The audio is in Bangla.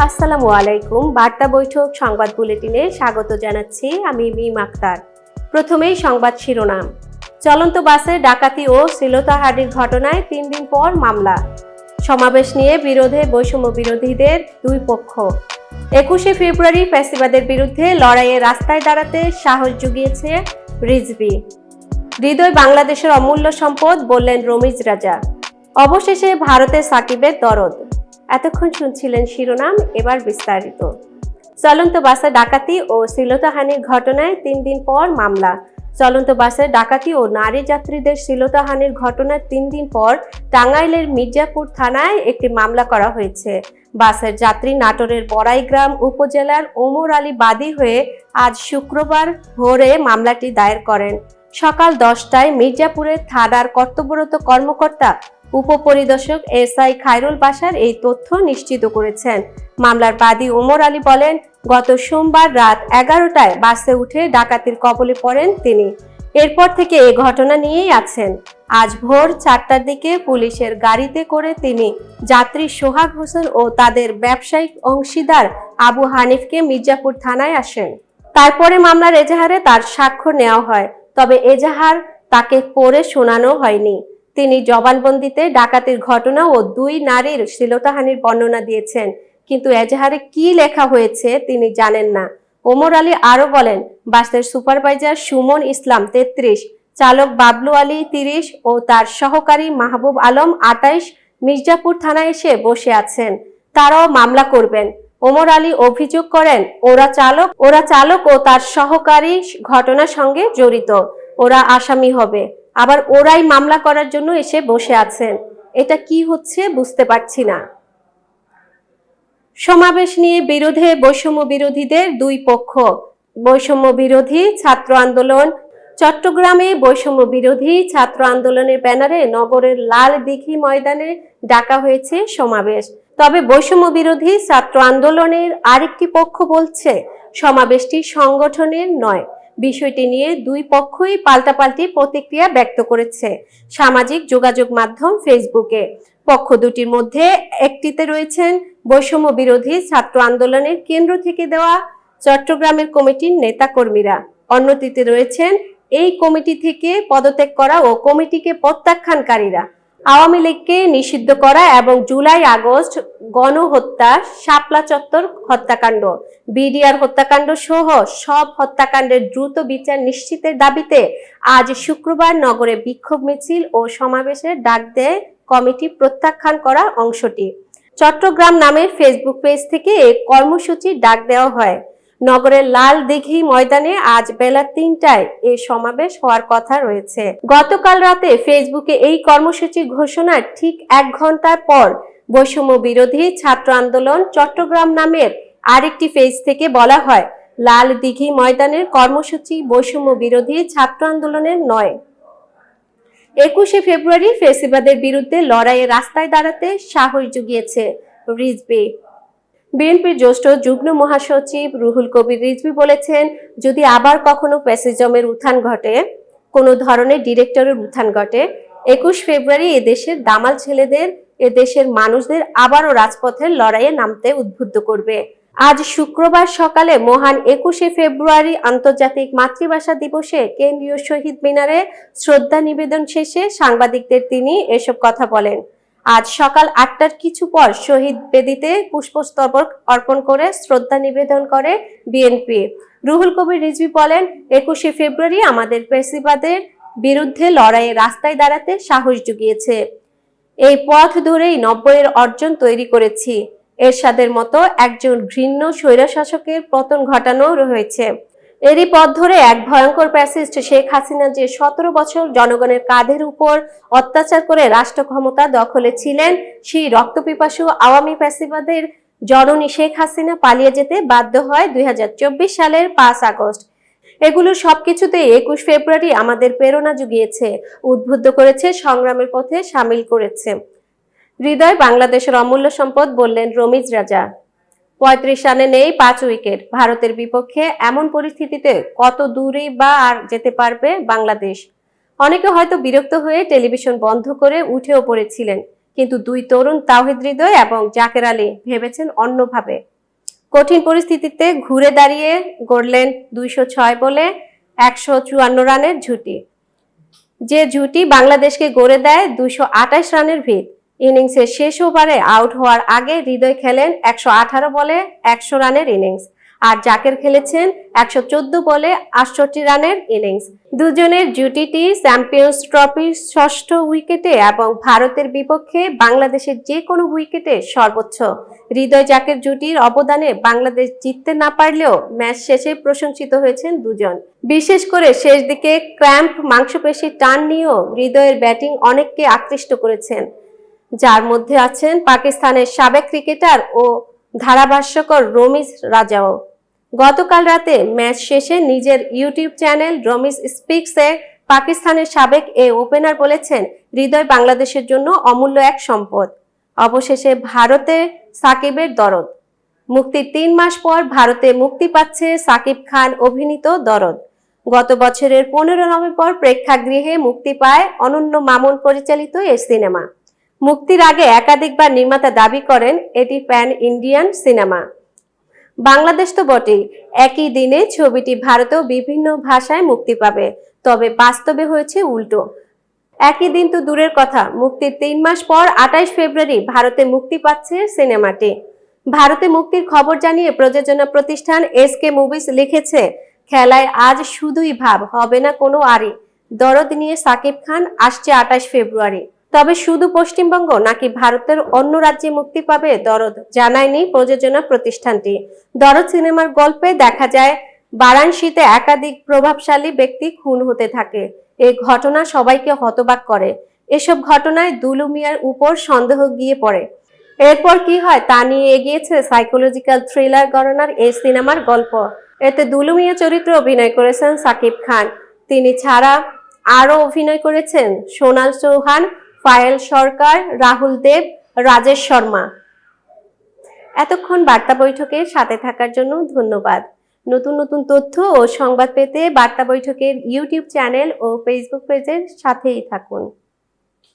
আসসালামু আলাইকুম। বার্তা বৈঠক সংবাদ বুলেটিনে স্বাগত জানাচ্ছি আমি মিম আক্তার। প্রথমেই সংবাদ শিরোনাম। চলন্ত বাসে ডাকাতি ও শ্লীলতাহানির ঘটনায় তিন দিন পর মামলা। সমাবেশ নিয়ে বিরোধে বৈষম্য বিরোধীদের দুই পক্ষ। একুশে ফেব্রুয়ারি ফ্যাসিবাদের বিরুদ্ধে লড়াইয়ে রাস্তায় দাঁড়াতে সাহস জুগিয়েছে রিজভি। হৃদয় বাংলাদেশের অমূল্য সম্পদ বললেন রমিজ রাজা। অবশেষে ভারতের সাকিবের দরদ। এতক্ষণ শুনছিলেন শিরোনাম, এবার বিস্তারিত। চলন্ত বাসে ডাকাতি ও শ্লীলতাহানির ঘটনায় তিন দিন পর মামলা। চলন্ত বাসে ডাকাতি ও নারী যাত্রীদের শ্লীলতাহানির ঘটনার তিন দিন পর টাঙ্গাইলের মির্জাপুর থানায় একটি মামলা করা হয়েছে। বাসের যাত্রী নাটোরের বড়াইগ্রাম উপজেলার ওমর আলী বাদী হয়ে আজ শুক্রবার ভোরে মামলাটি দায়ের করেন। সকাল দশটায় মির্জাপুরের থানার কর্তব্যরত কর্মকর্তা উপপরিদর্শক এস আই খায়রুল বাসার এই তথ্য নিশ্চিত করেছেন। মামলার বাদী ওমর আলী বলেন, গত সোমবার রাত এগারোটায় বাসে উঠে ডাকাতির কবলে পড়েন তিনি। এরপর থেকে এ ঘটনা নিয়েই আছেন। আজ ভোর চারটার দিকে পুলিশের গাড়িতে করে তিনি যাত্রী সোহাগ হোসেন ও তাদের ব্যবসায়িক অংশীদার আবু হানিফকে মির্জাপুর থানায় আসেন। তারপরে মামলার এজাহারে তার স্বাক্ষর নেওয়া হয়, তবে এজাহার তাকে পড়ে শোনানো হয়নি। তিনি জবানবন্দিতে ডাকাতির ঘটনা ও দুই নারীর শ্লীলতাহানির বর্ণনা দিয়েছেন। কিন্তু এজাহারে কি লেখা হয়েছে তিনি জানেন না। ওমর আলী আরও বলেন, বাসের সুপারভাইজার সুমন ইসলাম তেত্রিশ, চালক বাবলু আলী তিরিশ ও তার সহকারী মাহবুব আলম আটাইশ মির্জাপুর থানায় এসে বসে আছেন। তারাও মামলা করবেন। ওমর আলী অভিযোগ করেন, ওরা চালক ওরা চালক ও তার সহকারী ঘটনার সঙ্গে জড়িত। ওরা আসামি হবে। আবার ওরাই মামলা করার জন্য এসে বসে আছেন এটা কি হচ্ছে বুঝতে পারছি না। সমাবেশ নিয়ে বিরোধে বৈষম্য বিরোধীদের দুই পক্ষ। বৈষম্য বিরোধী ছাত্র আন্দোলন। চট্টগ্রামে বৈষম্য বিরোধী ছাত্র আন্দোলনের ব্যানারে নগরের লাল দিঘি ময়দানে ডাকা হয়েছে সমাবেশ। তবে বৈষম্য বিরোধী ছাত্র আন্দোলনের আরেকটি পক্ষ বলছে, সমাবেশটি সংগঠনের নয়। বিষয়টি নিয়ে দুই পক্ষই পাল্টাপাল্টি প্রতিক্রিয়া ব্যক্ত করেছে সামাজিক যোগাযোগ মাধ্যম ফেসবুকে। পক্ষ দুটির মধ্যে একটিতে রয়েছেন বৈষম্য বিরোধী ছাত্র আন্দোলনের কেন্দ্র থেকে দেওয়া চট্টগ্রামের কমিটির নেতাকর্মীরা। অন্যটিতে রয়েছেন এই কমিটি থেকে পদত্যাগ করা ও কমিটিকে প্রত্যাখ্যানকারীরা। আওয়ামী লীগকে নিষিদ্ধ করা এবং জুলাই আগস্ট গণহত্যা, শাপলা চত্বর হত্যাকাণ্ড, বিডিআর হত্যাকাণ্ড সহ সব হত্যাকাণ্ডের দ্রুত বিচার নিশ্চিতের দাবিতে আজ শুক্রবার নগরে বিক্ষোভ মিছিল ও সমাবেশের ডাক দেয় কমিটি প্রত্যাখ্যান করা অংশটি। চট্টগ্রাম নামের ফেসবুক পেজ থেকে এ কর্মসূচির ডাক দেওয়া হয়। নগরের লাল দিঘি ময়দানে আজ বেলা তিনটায় এ সমাবেশ হওয়ার কথা রয়েছে। গতকাল রাতে ফেসবুকে এই কর্মসূচি ঘোষণার ঠিক এক ঘণ্টার পর বৈষম্য বিরোধী ছাত্র আন্দোলন চট্টগ্রাম নামের আরেকটি পেজ থেকে বলা হয়, লাল দিঘি ময়দানের কর্মসূচি বৈষম্য বিরোধী ছাত্র আন্দোলনের নয়। একুশে ফেব্রুয়ারি ফেসিবাদের বিরুদ্ধে লড়াইয়ে রাস্তায় দাঁড়াতে সাহস জুগিয়েছে রিজবি। বিএনপির জ্যেষ্ঠ যুগ্ম মহাসচিব রুহুল কবির রিজভি বলেছেন, যদি আবার কখনো প্যাসিজমের উত্থান ঘটে, কোনো ধরনের ডিরেক্টরের উত্থান ঘটে, একুশ ফেব্রুয়ারি এদেশের দামাল ছেলেদের এদেশের মানুষদের আবারও রাজপথের লড়াইয়ে নামতে উদ্বুদ্ধ করবে। আজ শুক্রবার সকালে মহান একুশে ফেব্রুয়ারি আন্তর্জাতিক মাতৃভাষা দিবসে কেন্দ্রীয় শহীদ মিনারে শ্রদ্ধা নিবেদন শেষে সাংবাদিকদের তিনি এসব কথা বলেন। আজ সকাল আটটার কিছু পর শহীদ বেদিতে পুষ্পস্তবক অর্পণ করে শ্রদ্ধা নিবেদন করে বিএনপি। রুহুল কবির রিজভি বলেন, একুশে ফেব্রুয়ারি আমাদের পেশিবাদের বিরুদ্ধে লড়াইয়ে রাস্তায় দাঁড়াতে সাহস জুগিয়েছে। এই পথ ধরেই নব্বইয়ের অর্জন তৈরি করেছি। এরশাদের মতো একজন ঘৃণ্য স্বৈরশাসকের পতন ঘটানো হয়েছে এরই পথ ধরে এক ভয়ঙ্কর প্যাসিস্ট শেখ হাসিনা যে সতেরো বছর জনগণের কাঁধের উপর অত্যাচার করে রাষ্ট্র ক্ষমতা দখলে ছিলেন, সেই রক্তপিপাসু আওয়ামী প্যাসিবাদের জননী শেখ হাসিনা পালিয়ে যেতে বাধ্য হয় দুই হাজার চব্বিশ সালের পাঁচ আগস্ট। এগুলো সবকিছুতেই একুশ ফেব্রুয়ারি আমাদের প্রেরণা জুগিয়েছে, উদ্বুদ্ধ করেছে, সংগ্রামের পথে সামিল করেছে। হৃদয় বাংলাদেশের অমূল্য সম্পদ, বললেন রমিজ রাজা। পঁয়ত্রিশ রানে নেই পাঁচ উইকেট। ভারতের বিপক্ষে এমন পরিস্থিতিতে কত দূরেই বা আর যেতে পারবে বাংলাদেশ? অনেকে হয়তো বিরক্ত হয়ে টেলিভিশন বন্ধ করে উঠেও পড়েছিলেন, কিন্তু দুই তরুণ তাওহিদ হৃদয় এবং জাকের আলী ভেবেছেন অন্যভাবে। কঠিন পরিস্থিতিতে ঘুরে দাঁড়িয়ে গড়লেন দুইশো ছয় বলে একশো চুয়ান্ন রানের ঝুটি। যে জুটি বাংলাদেশকে গড়ে দেয় দুইশো আঠাশ রানের ভিত। ইনিংসের শেষ ওভারে আউট হওয়ার আগে হৃদয় খেলেন একশো আঠারো বলে একশো রানের ইনিংস। আর জাকের খেলেছেন একশো চোদ্দ বলে আটষট্টি রানের ইনিংস। দুজনের জুটিটি চ্যাম্পিয়ন্স ট্রফির ষষ্ঠ উইকেটে এবং ভারতের বিপক্ষে বাংলাদেশের যে কোনো উইকেটে সর্বোচ্চ। হৃদয় জাকের জুটির অবদানে বাংলাদেশ জিততে না পারলেও ম্যাচ শেষে প্রশংসিত হয়েছেন দুজন। বিশেষ করে শেষ দিকে ক্র্যাম্প মাংসপেশি টান নিয়েও হৃদয়ের ব্যাটিং অনেককে আকৃষ্ট করেছেন। যার মধ্যে আছেন পাকিস্তানের সাবেক ক্রিকেটার ও ধারাভাষ্যকর রমিজ রাজাও। গতকাল রাতে ম্যাচ শেষে নিজের ইউটিউব চ্যানেল রমিজ স্পিক্সে পাকিস্তানের সাবেক এ ওপেনার বলেছেন, হৃদয় বাংলাদেশের জন্য অমূল্য এক সম্পদ। অবশেষে ভারতে সাকিবের দরদ। মুক্তির তিন মাস পর ভারতে মুক্তি পাচ্ছে সাকিব খান অভিনীত দরদ। গত বছরের পনেরো নভেম্বর প্রেক্ষাগৃহে মুক্তি পায় অনন্য মামুন পরিচালিত এই সিনেমা। মুক্তির আগে একাধিকবার নির্মাতা দাবি করেন এটি প্যান ইন্ডিয়ান সিনেমা। বাংলাদেশ তো বটেই, একই দিনে ছবিটি ভারতেও বিভিন্ন ভাষায় মুক্তি পাবে, তবে বাস্তবে হয়েছে উল্টো। একই দিন তো দূরের কথা, মুক্তির তিন মাস পর আঠাইশ ফেব্রুয়ারি ভারতে মুক্তি পাচ্ছে সিনেমাটি। ভারতে মুক্তির খবর জানিয়ে প্রযোজনা প্রতিষ্ঠান এস কে মুভিজ লিখেছে, খেলায় আজ শুধুই ভাব, হবে না কোনো আরি দরদ নিয়ে সাকিব খান আসছে আঠাশ ফেব্রুয়ারি। তবে শুধু পশ্চিমবঙ্গ, নাকি ভারতের অন্য রাজ্যে মুক্তি পাবে দরদ জানায়নি প্রযোজনা প্রতিষ্ঠানটি। দরদ সিনেমার গল্পে দেখা যায়, বারাণসীতে একাধিক প্রভাবশালী ব্যক্তি খুন হতে থাকে। এই ঘটনা সবাইকে হতবাক করে। এসব ঘটনায় দুলু মিয়ার উপর সন্দেহ গিয়ে পড়ে। এরপর কি হয় তা নিয়ে এগিয়েছে সাইকোলজিক্যাল থ্রিলার গণনার এই সিনেমার গল্প। এতে দুলু মিয়া চরিত্রে অভিনয় করেছেন সাকিব খান। তিনি ছাড়া আরও অভিনয় করেছেন সোনাল চৌহান ফায়েল সরকার, রাহুল দেব, রাজেশ শর্মা। এতক্ষণ বার্তা বৈঠকে সাথে থাকার জন্য ধন্যবাদ। নতুন নতুন তথ্য ও সংবাদ পেতে বার্তা বৈঠকের ইউটিউব চ্যানেল ও ফেসবুক পেজের সাথেই থাকুন।